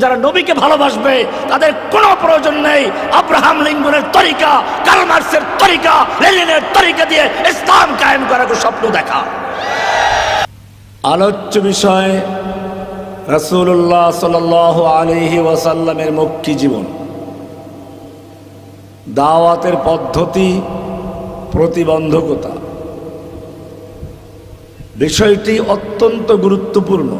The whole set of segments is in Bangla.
যারা নবীকে ভালোবাসবে, তাদের কোনো প্রয়োজন নেই। আব্রাহাম লিঙ্গনের তরিকা, কার্ল মার্কসের তরিকা, লেনিনের তরিকা দিয়ে ইসলাম কায়েম করার স্বপ্ন দেখা। আলোচ্য বিষয় রসুল্লাহ সাল আলহি ওয়াসাল্লামের মুক্তি জীবন। দাওয়াতের পদ্ধতি, প্রতিবন্ধকতা। বিষয়টি অত্যন্ত গুরুত্বপূর্ণ।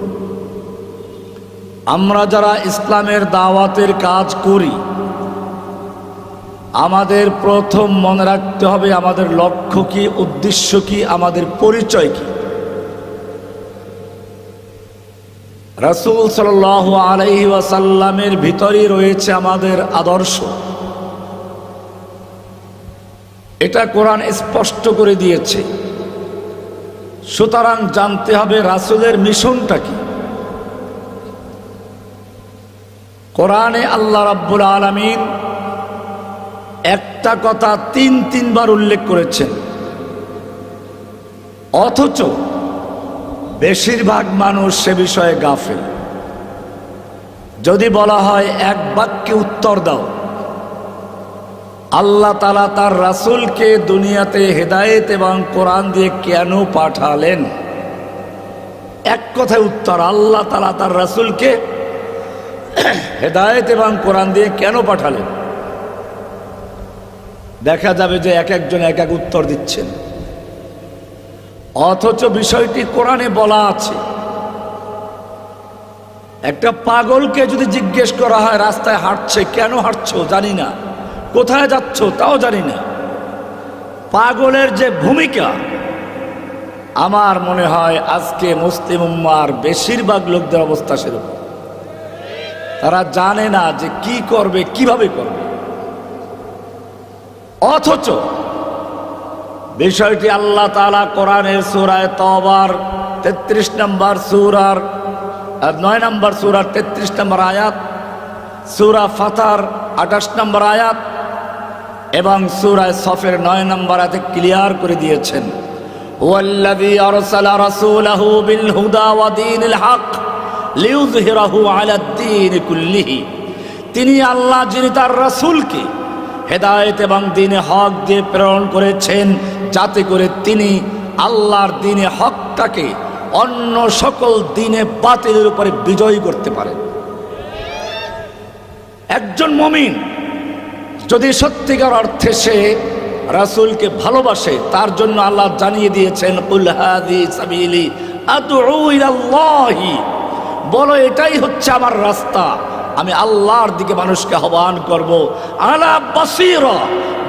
আমরা যারা ইসলামের দাওয়াতের কাজ করি, আমাদের প্রথম মনে রাখতে হবে আমাদের লক্ষ্য কি, উদ্দেশ্য কি, আমাদের পরিচয় কি। রাসুল সাল আলহি ওয়াসাল্লামের ভিতরেই রয়েছে আমাদের আদর্শ। এটা কোরআন স্পষ্ট করে দিয়েছে। সুতরাং জানতে হবে রাসুলের মিশনটা কি। কোরআনে আল্লাহ রাব্বুল আলমিন একটা কথা তিন তিনবার উল্লেখ করেছেন। অথচ বেশিরভাগ মানুষ সে বিষয়ে গাফেল। যদি বলা হয় এক বাক্যে উত্তর দাও। আল্লাহ তালা তার রাসুলকে দুনিয়াতে হেদায়েত এবং কোরআন দিয়ে কেন পাঠালেন? এক কথায় উত্তর, আল্লাহ তালা তার রাসুলকে হেদায়েত এবং কোরআন দিয়ে কেন পাঠালেন? দেখা যাবে যে এক একজন এক এক উত্তর দিচ্ছেন। অথচ বিষয়টি কোরআনে বলা আছে। একটা পাগলকে যদি জিজ্ঞেস করা হয়, রাস্তায় হাঁটছে, কেন হাঁটছো জানি না। কোথায় যাচ্ছ তাও জানি না। পাগলের যে ভূমিকা, আমার মনে হয় আজকে মুসলিম উম্মার বেশিরভাগ লোকদের অবস্থা সেরকম। তারা জানে না যে কি করবে, কীভাবে করবে। অথচ বিষয়টি আল্লাহ তালা কোরআনের সুরায় তবার তেত্রিশ নম্বর সুরার নয় নম্বর সুরার তেত্রিশ নম্বর আয়াত, সুরা ফাতার আঠাশ নম্বর আয়াত এবং সুরায় সফের নয় নম্বর আয়াতে ক্লিয়ার করে দিয়েছেন। ওয়াল্লাযী আরসালা রাসূলাহু বিল হুদা ওয়া তিনি আল্লাহ, যিনি তার রাসূলকে হেদায়েত এবং দিনে হক দিয়ে প্রেরণ করেছেন, যাতে করে তিনি আল্লাহর দিনে হকটাকে অন্য সকল দিনে বাতিলের উপরে বিজয়ী করতে পারেন। একজন মমিন যদি সত্যিকার অর্থে সে রাসূলকে ভালোবাসে, তার জন্য আল্লাহ জানিয়ে দিয়েছেন, কুল হাদি সাবিলি আদউ ইলাল্লাহি বলো, এটাই হচ্ছে আমার রাস্তা। আমি আল্লাহর দিকে মানুষকে আহ্বান করব। আলা বাসির,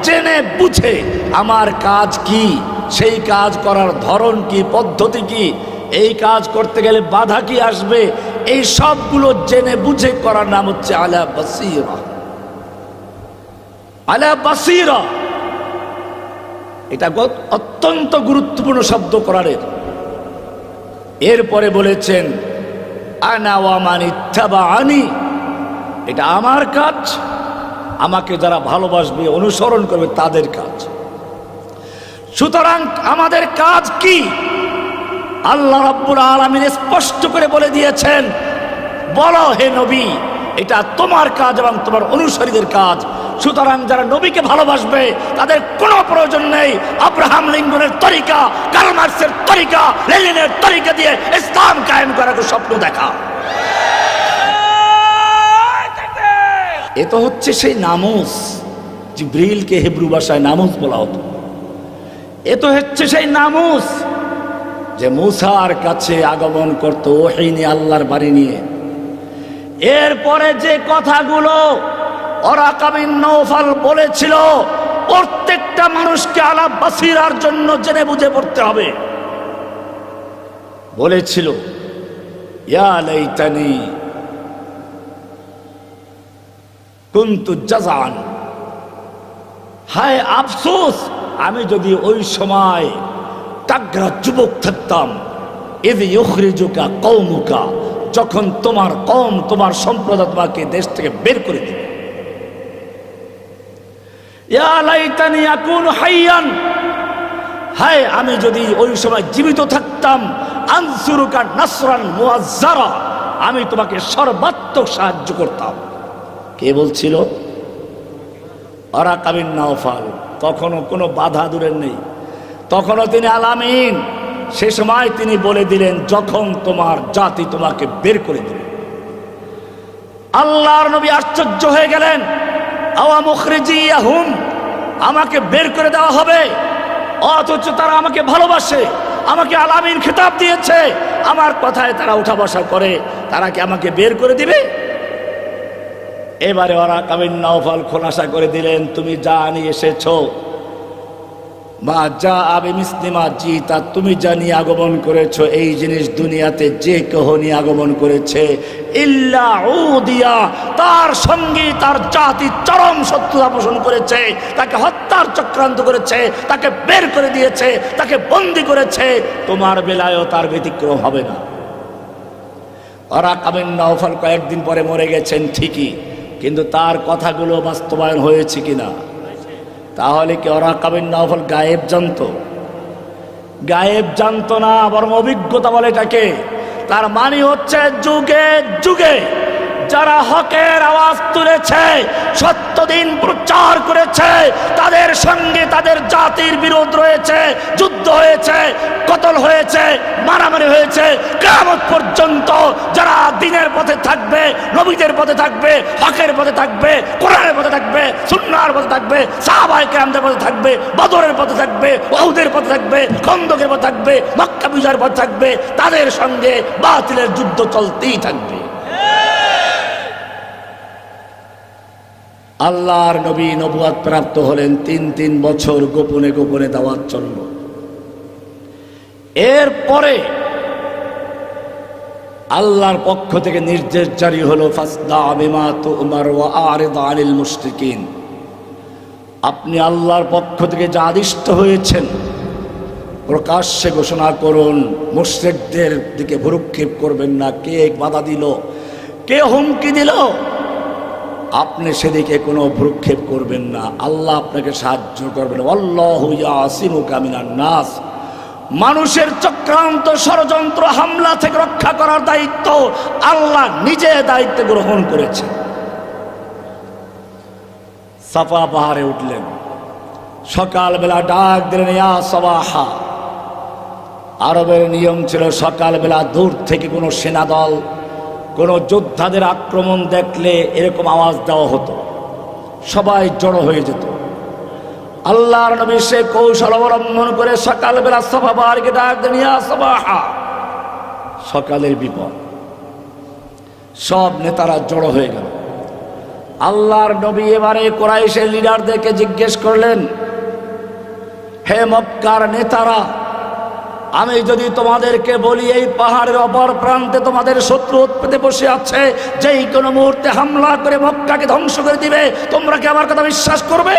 জেনে বুঝে আমার কাজ কি, সেই কাজ করার ধরন কি, পদ্ধতি কি, এই কাজ করতে গেলে বাধা কি আসবে, এই সবগুলো জেনে বুঝে করার নাম হচ্ছে আলা বাসিরা। আলা বাসিরা, এটা অত্যন্ত গুরুত্বপূর্ণ শব্দ করারের। এরপরে বলেছেন আনা ওয়ামান ইত্তাবা আনি এটা আমার কাজ, আমাকে যারা ভালোবাসবে, অনুসরণ করবে, তাদের কাজ। সুতরাং আমাদের কাজ কি? আল্লাহ রাব্বুল আলামিন স্পষ্ট করে বলে দিয়েছেন, বলো হে নবী, এটা তোমার কাজ এবং তোমার অনুসারীদের কাজ। সুতরাং যারা নবীকে ভালোবাসবে, তাদের কোনো প্রয়োজন নেই। আব্রাহাম লিঙ্গনের তরিকা, কার্ল মার্কসের তরিকা, লেনিনের তরিকা দিয়ে ইসলাম কায়েম করার স্বপ্ন দেখা। এ তো হচ্ছে সেই নামুস, জিব্রিলকে হেব্রু ভাষায় নামুস বলা হতো। এ তো হচ্ছে সেই নামুস যে মুসার কাছে আগমন করতো ওহিনী আল্লাহর বাড়ি নিয়ে। এরপরে যে কথাগুলো ওরা বলেছিল, প্রত্যেকটা মানুষকে আলাপ বাসিরার জন্য জেনে বুঝে পড়তে হবে। বলেছিল, ইয়া লাইতানি কুন্তু জাজান হায় আফসোস, আমি যদি ওই সময় টাগরা যুবক থাকতাম এদি ইখরিজুকা কৌমুকা যখন তোমার কম তোমার সম্প্রদায় তোমাকে দেশ থেকে বের করে দিবে। হাইয়ান। হায়, আমি যদি ওই সময় জীবিত থাকতাম, আনসুরুকা নাসরান আমি তোমাকে সর্বাত্মক সাহায্য করতাম। কে বলছিল? কাবিন নাওফাল তখনও কোনো বাধা দূরের নেই। তখনও তিনি আলামিন। সে সময় তিনি বলে দিলেন, যখন তোমার জাতি তোমাকে বের করে দেবে। আল্লাহর নবী আশ্চর্য হয়ে গেলেন। আমাকে বের করে দেওয়া হবে। অথচ তারা আমাকে ভালোবাসে, আমাকে আলামিন খেতাব দিয়েছে। আমার কথায় তারা উঠা বসা করে, তারা কি আমাকে বের করে দিবে? এবারে ওরা কামিন নাওফাল খোলাসা করে দিলেন, তুমি যা নিয়ে এসেছ মা যা আবে মিসলিমা জি, তা তুমি যা নিয়ে আগমন করেছ, এই জিনিস দুনিয়াতে যে কেহ নিয়ে আগমন করেছে, ইল্লা উদিয়া, তার সঙ্গে, তার জাতি চরম শত্রুতা পোষণ করেছে, তাকে হত্যার চক্রান্ত করেছে, তাকে বের করে দিয়েছে, তাকে বন্দি করেছে, তোমার বেলায়ও তার ব্যতিক্রম হবে না। ওরা কামিন নওফল কয়েকদিন পরে মরে গেছেন ঠিকই, কিন্তু তার কথাগুলো বাস্তবায়ন হয়েছে কিনা? তাহলে কি ওরা কাবিন নফল গায়েব জানত? গায়েব জানত না, বরং অভিজ্ঞতা বলে এটাকে। তার মানে হচ্ছে যুগে যুগে যারা হকের আওয়াজ তুলেছে, সত্য দিন প্রচার করেছে, তাদের সঙ্গে তাদের জাতির বিরোধ রয়েছে, যুদ্ধ হয়েছে কতল হয়েছে মারামারি হয়েছে কেমন পর্যন্ত যারা দিনের পথে থাকবে নবীদের পথে থাকবে হকের পথে থাকবে কোরআনের পথে থাকবে সুন্নার পথে থাকবে সাহাবাই কেরামদের পথে থাকবে বদরের পথে থাকবে ওহুদের পথে থাকবে খন্দকের পথে থাকবে মক্কা বিজয়ের পথে থাকবে তাদের সঙ্গে বাতিলের যুদ্ধ চলতেই থাকবে আল্লাহর নবী নবুয়াদ প্রাপ্ত হলেন তিন তিন বছর গোপনে গোপনে দাওয়াত চলল এরপরে আল্লাহর পক্ষ থেকে নির্দেশ জারি হলো আনিল মুশরিকিন। আপনি আল্লাহর পক্ষ থেকে যা আদিষ্ট হয়েছেন, প্রকাশ্যে ঘোষণা করুন, মুশ্রিকদের দিকে ভুরুক্ষেপ করবেন না। কে বাধা দিল, কে হুমকি দিল, আপনি সেদিকে কোনো ভ্রুক্ষেপ করবেন না। আল্লাহ আপনাকে সাহায্য করবেন। আল্লাহ আসিমুকামিনার নাস। মানুষের চক্রান্ত ষড়যন্ত্র হামলা থেকে রক্ষা করার দায়িত্ব আল্লাহ নিজে দায়িত্ব গ্রহণ করেছে। সাফা পাহাড়ে উঠলেন। সকালবেলা ডাক দিলেন সবাহা! আরবের নিয়ম ছিল সকালবেলা দূর থেকে কোনো সেনাদল, কোনো যোদ্ধাদের আক্রমণ দেখলে এরকম আওয়াজ দেওয়া হতো। সবাই জড়ো হয়ে যেত। আল্লাহর নবী সে কৌশল অবলম্বন করে সকালবেলা সভা বারকে ডাক দেন, ইয়া সবাহা। সকালের বিপদ। সব নেতারা জড়ো হয়ে গেল। আল্লাহর নবী এবারে কোরাইশের লিডারদেরকে জিজ্ঞেস করলেন, হে মক্কার নেতারা, আমি যদি তোমাদেরকে বলি এই পাহাড়ের অপর প্রান্তে তোমাদের শত্রু উৎপেতে বসে আছে, যেই কোনো মুহূর্তে হামলা করে মক্কাকে ধ্বংস করে দিবে, তোমরা কি আমার কথা বিশ্বাস করবে?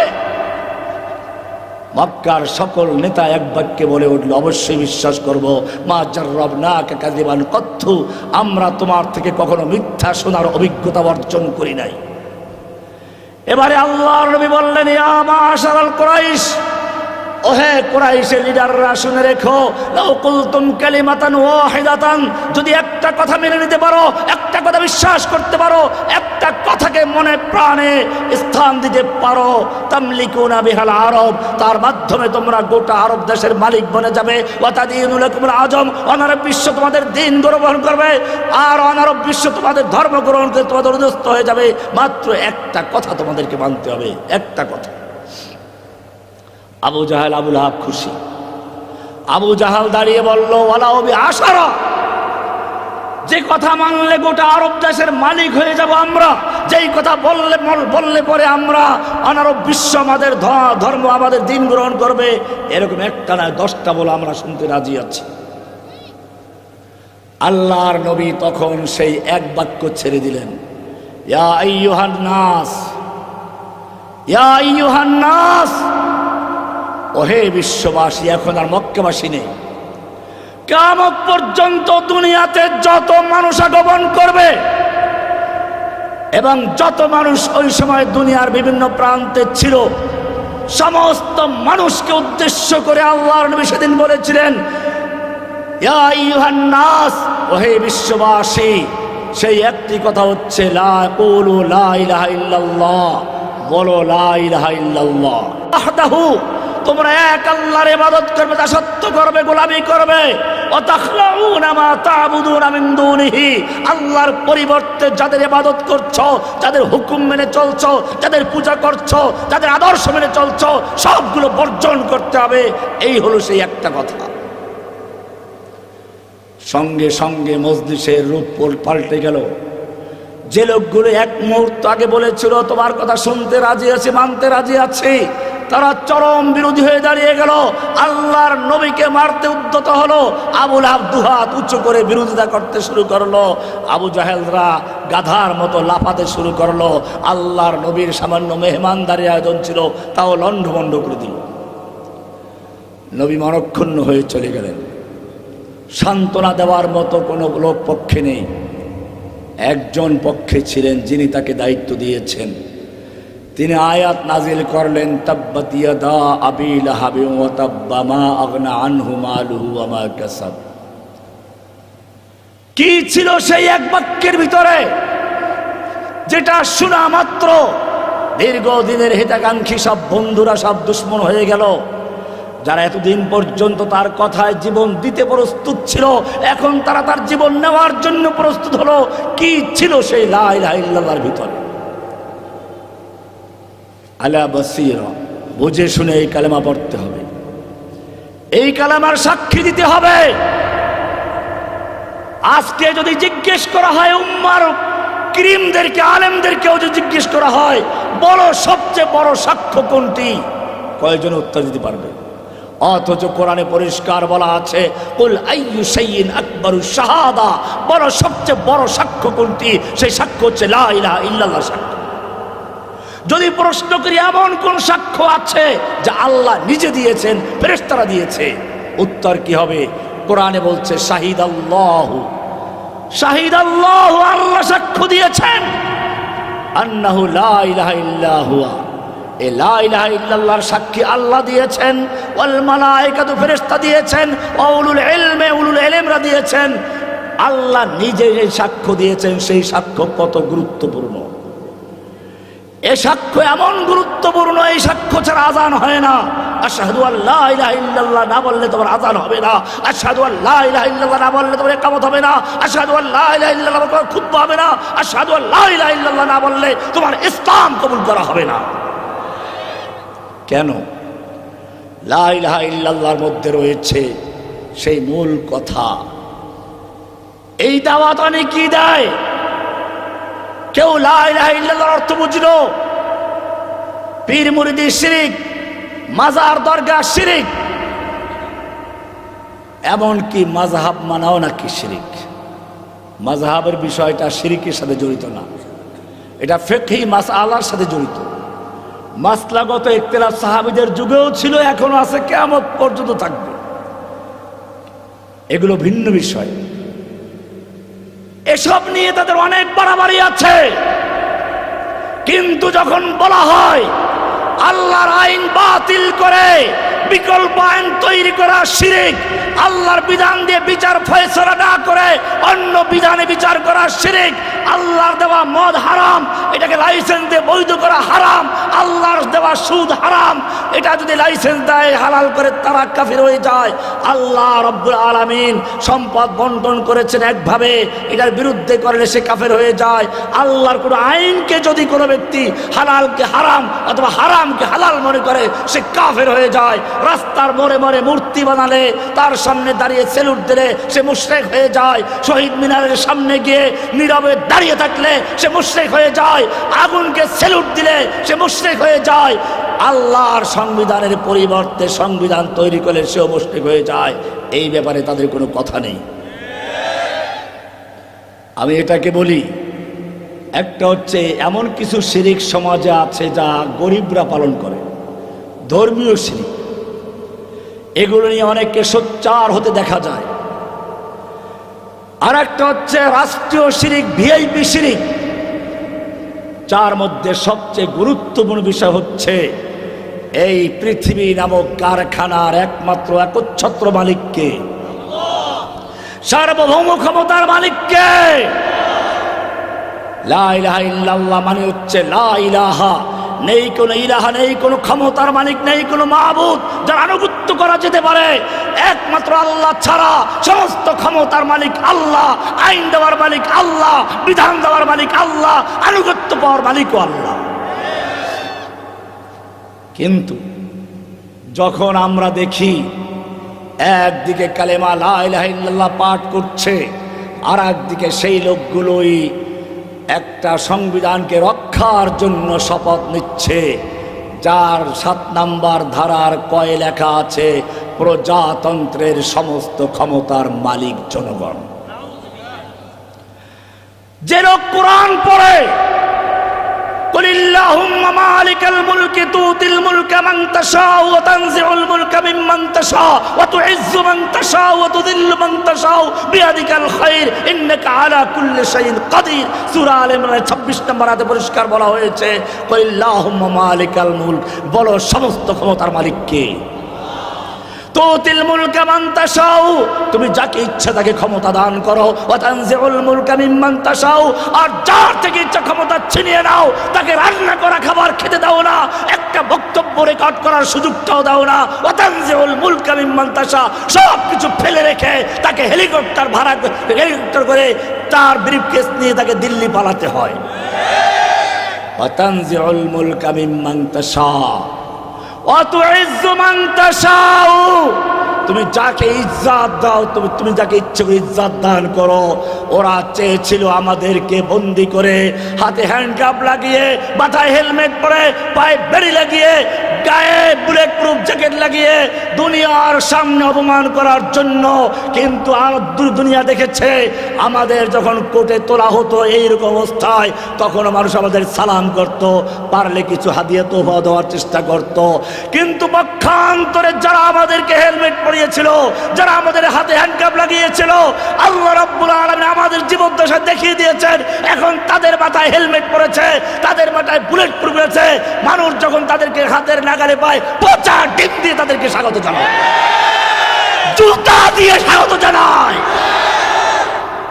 মক্কার সকল নেতা এক বাক্যে বলে উঠল, অবশ্যই বিশ্বাস করব। মা জার্রব না কাদিবান কথ্য আমরা তোমার থেকে কখনো মিথ্যা শোনার অভিজ্ঞতা অর্জন করি নাই। এবারে আল্লাহ নবী বললেন, ইয়া মাশারাল কুরাইশ ওহে কুরাইশের লিডাররা শুনে রেখো কুলতুম কালিমাতান ওয়াহিদাতান, যদি একটা কথা মেনে নিতে পারো, একটা কথা বিশ্বাস করতে পারো, একটা কথাকে মনে প্রাণে স্থান দিতে পারো, তামলিকুনা বিহাল আরব, তার মাধ্যমে তোমরা গোটা আরব দেশের মালিক বনে যাবে। ওয়াতাদিনুল লাকুমুল আজম অনারব বিশ্ব তোমাদের দিন গ্রহণ করবে, আর অনারব বিশ্ব তোমাদের ধর্ম গ্রহণ করে তোমাদের উদস্ত হয়ে যাবে। মাত্র একটা কথা তোমাদেরকে মানতে হবে, একটা কথা। আবু জাহাল আবুল হাব খুশি। আবু জাহাল দাঁড়িয়ে বলল ওয়ালাউবি আশারা। যে কথা মানলে গোটা আরব দেশের মালিক হয়ে যাব আমরা। যেই কথা বললে বললে পরে আমরা অনারব বিশ্ব আমাদের ধর্ম আমাদের দিন গ্রহণ করবে। এরকম একটা নয় দশটা বলে আমরা শুনতে রাজি আছি। আল্লাহর নবী তখন সেই এক বাক্য ছেড়ে দিলেন, ইয়া আইয়ুহান নাস, ইয়া আইয়ুহান নাস ওহে বিশ্ববাসী, এখন আর মক্কাবাসী নেই। কামক পর্যন্ত দুনিয়াতে যত মানুষ আগমন করবে এবং যত মানুষ ওই সময় দুনিয়ার বিভিন্ন প্রান্তে ছিল, সমস্ত মানুষকে উদ্দেশ্য করে আল্লাহর নবী সেদিন বলেছিলেন নাস, ওহে বিশ্ববাসী, সেই একটি কথা হচ্ছে, লা লা ইলাহা ইল্লাল্লাহ। বলো, লা ইলাহা ইল্লাল্লাহ। ওয়াহদাহু তোমরা এক আল্লাহর ইবাদত করবে দাসত্ব করবে, গোলামি করবে। আল্লাহর পরিবর্তে যাদের ইবাদত করছ, যাদের হুকুম মেনে চলছো, যাদের পূজা করছ, যাদের আদর্শ মেনে চলছো, সবগুলো বর্জন করতে হবে। এই হলো সেই একটা কথা। সঙ্গে সঙ্গে মজলিসের রূপ পাল্টে গেল। যে লোকগুলো এক মুহূর্ত আগে বলেছিল, তোমার কথা শুনতে রাজি আছে, মানতে রাজি আছে। তারা চরম বিরোধী হয়ে দাঁড়িয়ে গেল। আল্লাহর নবীকে মারতে উদ্যত হলো। আবুল আবদুহাত উচ্চ করে বিরোধিতা করতে শুরু করল। আবু জাহেলরা গাধার মতো লাফাতে শুরু করল। আল্লাহর নবীর সামান্য মেহমানদারি আয়োজন ছিল, তাও লণ্ডভণ্ড করে দিল। নবী মনক্ষুণ্ণ হয়ে চলে গেলেন। সান্ত্বনা দেওয়ার মতো কোনো লোক পক্ষে নেই। একজন পক্ষে ছিলেন যিনি তাকে দায়িত্ব দিয়েছেন। তিনি আয়াত নাজিল করলেন, তাব্বাত ইয়াদা আবি লাহাবি ওয়া তাব্বা মা আগনা আনহু মালুহু ওয়া কাসাব। কি ছিল সেই এক বাক্যের ভিতরে? যেটা শোনা মাত্র। দীর্ঘদিনের হিতাকাঙ্ক্ষী সব বন্ধুরা সব দুশ্মন হয়ে গেল। যারা এতদিন পর্যন্ত তার কথায় জীবন দিতে প্রস্তুত ছিল, এখন তারা তার জীবন নেওয়ার জন্য প্রস্তুত হলো। কি ছিল সেই লাই লাইলাহিল্লাহর ভিতরে? আলা বসির, বুঝে শুনে এই কালেমা পড়তে হবে। এই কালেমার সাক্ষী দিতে হবে। আজকে যদি জিজ্ঞেস করা হয় উম্মার ক্রিমদেরকে, আলেমদেরকেও যদি জিজ্ঞেস করা হয় বড় সবচেয়ে বড় সাক্ষ্য কোনটি? কয়েকজন উত্তর দিতে পারবে? অথচ কোরআনে পরিষ্কার বলা আছে, কুল আইয়ু আকবারু শাহাদা বড় সবচেয়ে বড় সাক্ষ্য কোনটি? সেই সাক্ষ্য হচ্ছে লা ইলাহা সাক্ষ্য। যদি প্রশ্ন করি এমন কোন সাক্ষ্য আছে যা আল্লাহ নিজে দিয়েছেন, ফেরেশতারা দিয়েছে? উত্তর কি হবে? কোরআনে বলছে শাহিদ আল্লাহ শাহিদ আল্লাহ আল্লাহ সাক্ষ্য দিয়েছেন। আন্নাহু লা ইলাহা এ লা ইল্লাল্লাহর সাক্ষী আল্লাহ দিয়েছেন, ওয়াল মালায়েকাতু ফেরেশতা দিয়েছেন ওয়া উলুল ইলমে, উলুল ইলমরা দিয়েছেন। আল্লাহ নিজে যে সাক্ষ্য দিয়েছেন, সেই সাক্ষ্য কত গুরুত্বপূর্ণ। এ সাক্ষ্য এমন গুরুত্বপূর্ণ, এই সাক্ষ্য ছাড়া আজান হয় না। আশহাদু আল্লাহ ইলাহা ইল্লাল্লাহ না বললে তোমার আজান হবে না। আশহাদু আল্লাহ ইলাহা ইল্লাল্লাহ না বললে তোমার একামত হবে না। আশহাদু আল্লাহ ইলাহা ইল্লাল্লাহ তোমার খুতবা হবে না। আশহাদু আল্লাহ ইলাহা ইল্লাল্লাহ না বললে তোমার ইসলাম কবুল করা হবে না। কেন? লা ইলাহা ইল্লাল্লাহর মধ্যে রয়েছে সেই মূল কথা। এই দাওয়াত অনেক কি দেয়? কেউ লা ইলাহা ইল্লাল্লাহর অর্থ বুঝলো? পীর মুরিদি শিরিক, মাজার দরগা শিরিক। এমনকি মাযহাব মানাও নাকি শিরিক? মাযহাবের বিষয়টা শিরিকের সাথে জড়িত না। এটা ফেকি মাস মাসআলার সাথে জড়িত। মাসলাগত একতেরা সাহাবিদের যুগেও ছিল, এখনও আছে কেমন পর্যন্ত থাকবে। এগুলো ভিন্ন বিষয়। এসব নিয়ে তাদের অনেক বাড়াবাড়ি আছে। কিন্তু যখন বলা হয়, আল্লাহর আইন বাতিল করে বিকল্প আইন তৈরি করা শিরিক। আল্লাহর বিধান দিয়ে বিচার ফয়সলা না করে অন্য বিধানে বিচার করা শিরিক। আল্লাহর দেওয়া মদ হারাম, এটাকে লাইসেন্স দিয়ে বৈধ করা হারাম, আল্লাহর দেওয়া সুদ হারাম। এটা যদি লাইসেন্স দেয়, হালাল করে তারা কাফির হয়ে যায়। আল্লাহ রব্বুল আলামিন সম্পদ বন্টন করেছেন একভাবে। এটার বিরুদ্ধে করলে সে কাফের হয়ে যায়। আল্লাহর কোনো আইনকে যদি কোনো ব্যক্তি হালালকে হারাম অথবা হারামকে হালাল মনে করে, সে কাফের হয়ে যায়। রাস্তার মোড়ে মোড়ে মূর্তি বানালে, তার সামনে দাঁড়িয়ে সেলুট দিলে সে মুশরেক হয়ে যায়। শহীদ মিনারের সামনে গিয়ে নীরবে দাঁড়িয়ে থাকলে সে মুশরেক হয়ে যায়। আগুনকে সেলুট দিলে সে মুশরেক হয়ে যায়। আল্লাহর সংবিধানের পরিবর্তে সংবিধান তৈরি করলে সেও মুশরিক হয়ে যায়। এই ব্যাপারে তাদের কোনো কথা নেই। আমি এটাকে বলি, একটা হচ্ছে এমন কিছু শিরিক সমাজে আছে যা গরিবরা পালন করে। ধর্মীয় শিরিক। এগুলো নিয়ে অনেককে সোচ্চার হতে দেখা যায়। আর একটা হচ্ছে রাষ্ট্রীয় শিরিক, ভিআইপি শিরিক। যার মধ্যে সবচেয়ে গুরুত্বপূর্ণ বিষয় হচ্ছে এই পৃথিবী নামক কারখানার একমাত্র একচ্ছত্র মালিককে। সার্বভৌম ক্ষমতার মালিককে। লা ইলাহা ইল্লাল্লাহ মানে হচ্ছে লা ইলাহা। নেই কোনো ইলাহা, নেই কোনো ক্ষমতার মালিক, নেই কোনো মাহবুদ যার আনুগত্য করা যেতে পারে। একমাত্র আল্লাহ ছাড়া সমস্ত ক্ষমতার মালিক আল্লাহ, আইন দেওয়ার মালিক আল্লাহ, বিধান দেওয়ার মালিক আল্লাহ, আনুগত্য পাওয়ার মালিকও আল্লাহ। কিন্তু যখন আমরা দেখি একদিকে কালেমা লা ইলাহা ইল্লাল্লাহ পাঠ করছে আর একদিকে সেই লোকগুলোই একটা সংবিধানকে রক্ষার জন্য শপথ নিচ্ছে, যার সাত নাম্বার ধারার কয় লেখা আছে, প্রজাতন্ত্রের সমস্ত ক্ষমতার মালিক জনগণ। যে লোক কোরআন পড়ে মালিকাল من تشاء وتنزع الملك ممن تشاء وتعز من تشاء وتذل من تشاء بيدك الخير انك على كل شيء قدير সূরা আলে ইমরানের 26 নম্বর আয়াতে পরিষ্কার বলা হয়েছে قل اللهم مالك الملك বলো সমস্ত ক্ষমতার মালিক কে তুতিল মুলকা মান তাশাউ। তুমি যাকে ইচ্ছা তাকে ক্ষমতা দান করো। ওয়া তানজিউল মুলকা মিম্মান আর যার থেকে ইচ্ছা ক্ষমতা ছিনিয়ে নাও, তাকে রান্না করা খাবার খেতে দাও না। একটা বক্তব্য রেকর্ড করার সুযোগটাও দাও না। ওয়া তানজিউল মুলকা মিম্মান তাশা। সব কিছু ফেলে রেখে তাকে হেলিকপ্টার ভাড়া হেলিকপ্টার করে তার ব্রিফকেস নিয়ে তাকে দিল্লি পালাতে হয়। ওয়া তানজিউল মুলকা মিম্মান তাশা অতুইজ্জ মান তাশাউ। তুমি যাকে ইজ্জাত দাও, তুমি তুমি যাকে ইচ্ছে করে ইজ্জাত দান করো। ওরা চেয়েছিল আমাদেরকে বন্দি করে। হাতে হ্যান্ডকাপ লাগিয়ে, মাথায় হেলমেট পরে, পায়ে বেড়ি লাগিয়ে, গায়ে বুলেট প্রুফ জ্যাকেট লাগিয়ে দুনিয়ার সামনে অপমান করার জন্য। কিন্তু দুনিয়া দেখেছে, আমাদের যখন কোর্টে তোলা হতো এইরকম অবস্থায় তখন মানুষ আমাদের সালাম করত, পারলে কিছু হাদিয়ে তোফা দেওয়ার চেষ্টা করত। কিন্তু পক্ষান্তরে যারা আমাদেরকে হেলমেট পরিয়েছিল যারা আমাদের হাতে হ্যান্ডকাপ লাগিয়েছিল, আল্লাহ রাব্বুল আলামিন আমাদের জীবদ্দশা দেখিয়ে দিয়েছেন, এখন তাদের মাথায় হেলমেট পড়েছে তাদের মাথায় বুলেট প্রুফ রয়েছে, মানুষ যখন তাদেরকে হাতের নাগালে পায়, পচা ডিম দিয়ে তাদেরকে স্বাগত জানায়। জুতা দিয়ে স্বাগত জানায়।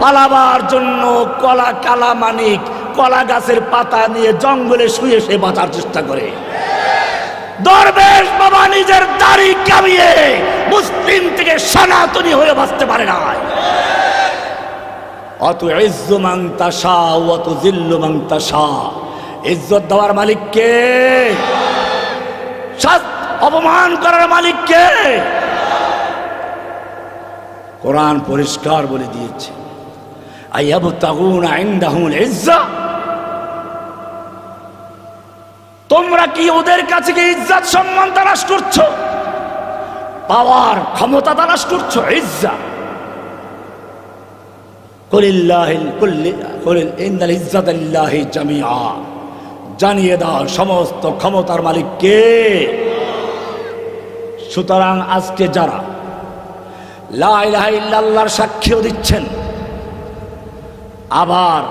পালাবার জন্য কলা কালা মানিক কলা গাছের পাতা নিয়ে জঙ্গলে শুয়ে সে বাঁচার চেষ্টা করে। দরবেশ বাবা নিজের দাড়ি কামিয়ে মুসলিম থেকে সনাতনী হয়ে বাঁচতে পারে না অত ইজ্জু মাংতাসা অত জিল্লু মাংতাসা ইজ্জত দেওয়ার মালিককে অপমান করার মালিককে কোরআন পরিষ্কার বলে দিয়েছে। আইয়াবু তাগুন আইন ইনদাহুল ইজ্জা। তোমরা কি ওদের কাছে কি ইজ্জত সম্মান তালাশ করছ? পাওয়ার ক্ষমতা তালাশ করছ? ইজ্জা। জানিয়ে দাও সমস্ত ক্ষমতার মালিক কে? সুতরাং আজকে যারা লা ইলাহা ইল্লাল্লাহর সাক্ষ্য দিচ্ছেন, আবার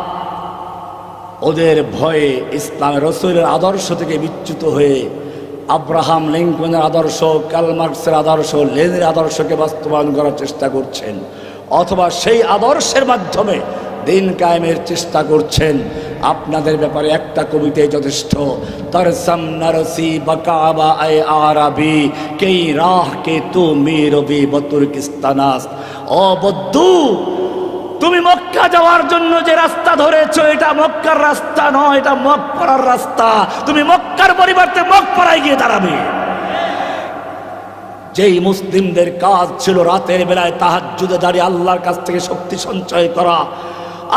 ওদের ভয়ে ইসলাম রসুলের আদর্শ থেকে বিচ্যুত হয়ে আব্রাহাম লিঙ্কনের আদর্শ কালমার্কসের আদর্শ লেনের আদর্শকে বাস্তবায়ন করার চেষ্টা করছেন। অথবা সেই আদর্শের মাধ্যমে দিন কায়েমের চেষ্টা করছেন। আপনাদের ব্যাপারে একটা কবিতায় যথেষ্ট তার সামনারসি বকাবা আয় আরাবি, কেই রাহ কে তু মিরবি বতুর্কিস্তানাস। ও বদ্দু তুমি মক্কা যাওয়ার জন্য যে রাস্তা ধরেছো, এটা মক্কার রাস্তা নয়, এটা মক্করার রাস্তা। তুমি মক্কার পরিবর্তে মক্করায় গিয়ে দাঁড়াবে। যেই মুসলিমদের কাজ ছিল রাতের বেলায় তাহাজ্জুদে দাঁড়িয়ে আল্লাহর কাছ থেকে শক্তি সঞ্চয় করা।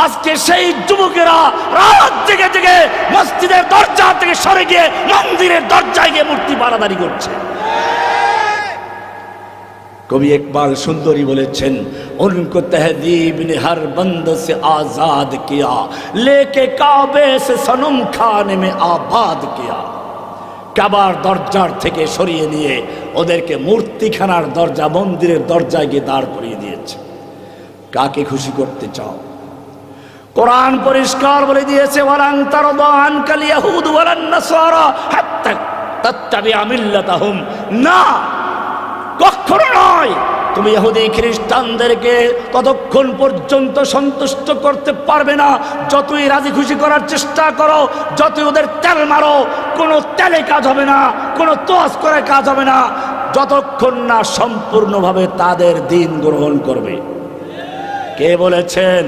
আজকে সেই যুবকেরা রাত জেগে জেগে মসজিদের দরজা থেকে সরে গিয়ে মন্দিরের দরজায় গিয়ে মূর্তি বাড়াদারি করছে। কবি ইকবাল সুন্দরী বলেছেন, উনকো তহদীব ने हर সে আজাদ কিয়া, লেকে কাবে সে से सनम মে আবাদ কিয়া। কাবার দরজার থেকে সরিয়ে নিয়ে ওদেরকে মূর্তিখানার দরজা, মন্দিরের দরজায় গিয়ে দাঁড় করিয়ে দিয়েছে। কাকে খুশি করতে চাও? কোরআন পরিষ্কার বলে দিয়েছে ওয়ারাং তার দান কালিয়াহুদ ওয়ালান নাসারা হাত্তা তাত্তাবি আমিল্লাতাহুম না! কখনো নয়। তুমি ইহুদি খ্রিস্টানদেরকে ততক্ষণ পর্যন্ত সন্তুষ্ট করতে পারবে না। যতই রাজি খুশি করার চেষ্টা করো, যতই ওদের তেল মারো, কোনো তেলে কাজ হবে না, কোনো তোয়াজ করে কাজ হবে না। যতক্ষণ না সম্পূর্ণভাবে তাদের দিন গ্রহণ করবে। কে বলেছেন?